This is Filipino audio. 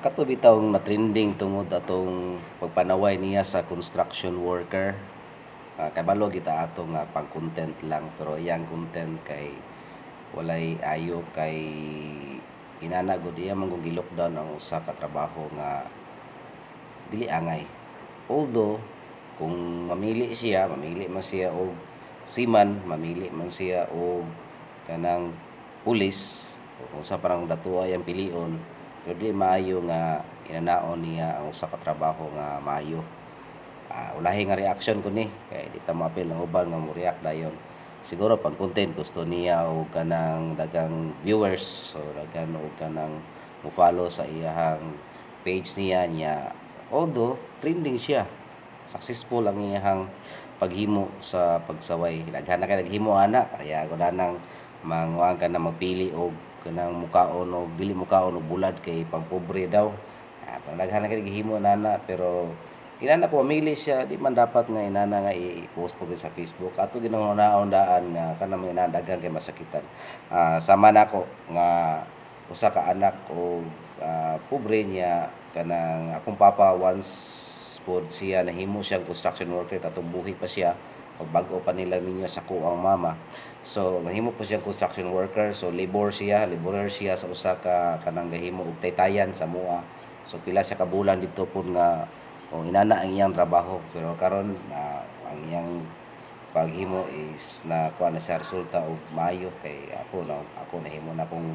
Kato bitaw na trending tungod atong pagpanaway niya sa construction worker. Uh, kay balo kita ato nga pang content lang pero iyang content kay walay ayo kay inana gud iya man ang usa ka trabaho nga dili angay. Although kung mamili siya, mamili man siya og seaman, mamili man siya og kanang pulis kung sa parang datuwa yang pilion pero di maayo nga inanaon niya ang usa ka trabaho nga maayo. Uh, ulahi nga reaction ko ni kay di ta maapil ang uban nga mo react dayon. Siguro pag content gusto niya o kanang dagang viewers so dagan og kanang mo follow sa iyahang page niya niya although trending siya successful ang iyahang paghimo sa pagsaway. Daghan na kay naghimo ana kaya ko nang manguang ka na magpili og kanang mukaon og dili mukaon og bulad kay pangpobre daw. Ah, daghan na kay gihimo nana pero inana ko mamili siya. Di man dapat nga inana nga i-post po sa Facebook. Ato ginangunaon daan nga kana may daghang kay masakitan. Ah, sama nako nga usa ka anak o uh, pobre niya. Kanang akong papa once pod siya nahimo siyang construction worker katong buhi pa siya pag bago pa nila niya sa kuang mama So nahimo po siyang construction worker. So labor siya, laborer siya sa usa ka kanang gahimo og taytayan sa mua. So pila siya ka bulan dito po nga o inana ang iyang trabaho pero karon uh, ang iyang paghimo is na kuha na siya resulta og maayo kay ako na ako nahimo na kong